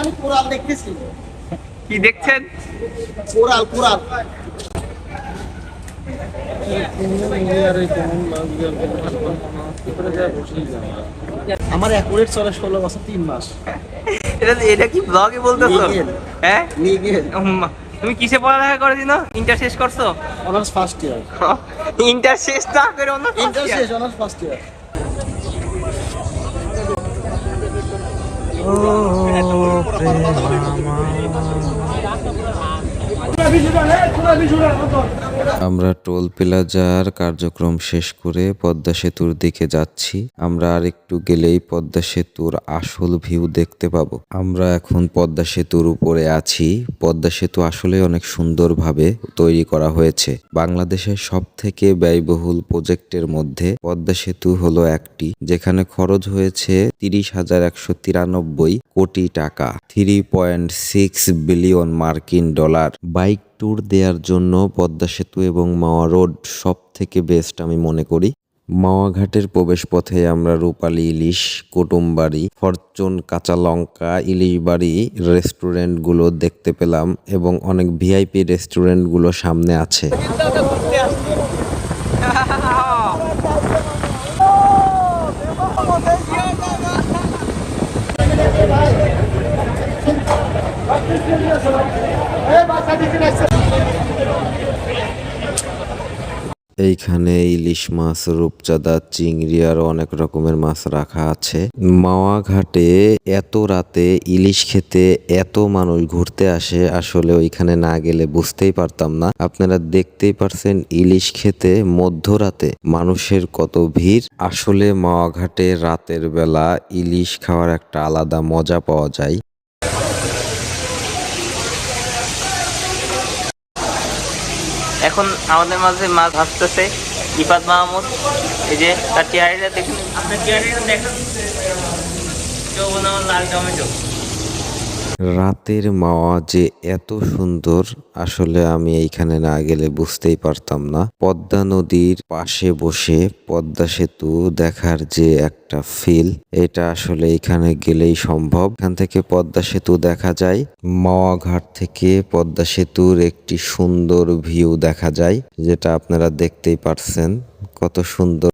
আমি কোরাল দেখতেছি। কি দেখছেন? Coral coral. আমার অ্যাকুরেট চলে ষোলো বছর তিন মাস। এটা এটা কি ব্লগে বলতেছো. হ্যাঁ তুমি কিসে পড়ালেখা করেছিল ইন্টার শেষ করছ? অনার্স ফার্স্ট ইয়ার ইন্টার শেষ না করে অন্য ইন্টার শেষ অনার্স ফার্স্ট ইয়ার ओ प्रेमा আমরা টোল প্লাজার কার্যক্রম শেষ করে পদ্মা সেতুর দিকে যাচ্ছি। আমরা আর একটু গেলেই পদ্মা সেতুর আসল ভিউ দেখতে পাবো। আমরা এখন পদ্মা সেতুর উপরে আছি। পদ্মা সেতু আসলে অনেক সুন্দরভাবে তৈরি করা হয়েছে। বাংলাদেশের সব থেকে ব্যয়বহুল প্রজেক্টের মধ্যে পদ্মা সেতু হলো একটি, যেখানে খরচ হয়েছে তিরিশ হাজার একশো তিরানব্বই কোটি টাকা থ্রি পয়েন্ট সিক্স বিলিয়ন মার্কিন ডলার। বাইক ট্যুর দেওয়ার জন্য পদ্মা সেতু এবং মাওয়া রোড সব থেকে বেস্ট আমি মনে করি। মাওয়া ঘাটের প্রবেশ পথে আমরা রূপালি ইলিশ, কুটুমবাড়ি, ফরচুন কাঁচা লঙ্কা ইলিশ বাড়ি রেস্টুরেন্টগুলো দেখতে পেলাম এবং অনেক ভিআইপি রেস্টুরেন্টগুলো সামনে আছে। এইখানে ইলিশ মাছ, রূপচাঁদা, চিংড়ি আরও অনেক রকমের মাছ রাখা আছে। মাওয়া ঘাটে এত রাতে ইলিশ খেতে এত মানুষ ঘুরতে আসে, আসলে ওইখানে না গেলে বুঝতেই পারতাম না। আপনারা দেখতেই পারছেন ইলিশ খেতে মধ্যরাতে মানুষের কত ভিড়। আসলে মাওয়া ঘাটে রাতের বেলা ইলিশ খাওয়ার একটা আলাদা মজা পাওয়া যায়। এখন আমাদের মাঝে মাছ ভাসতেছে। ইফাত মাহমুদ, এই যে তার চেহারিটা দেখুন। আপনার চেহারিটা দেখুন। লাল টমেটো। রাতের মাওয়া যে এত সুন্দর, আসলে আমি এইখানে না গেলে বুঝতেই পারতাম না। পদ্মা নদীর পাশে বসে পদ্মা সেতু দেখার যে একটা ফিল এটা আসলে এখানে গেলেই সম্ভব। এখান থেকে পদ্মা সেতু দেখা যায়। মাওয়া ঘাট থেকে পদ্মা সেতুর একটি সুন্দর ভিউ দেখা যায়, যেটা আপনারা দেখতেই পারছেন। কত সুন্দর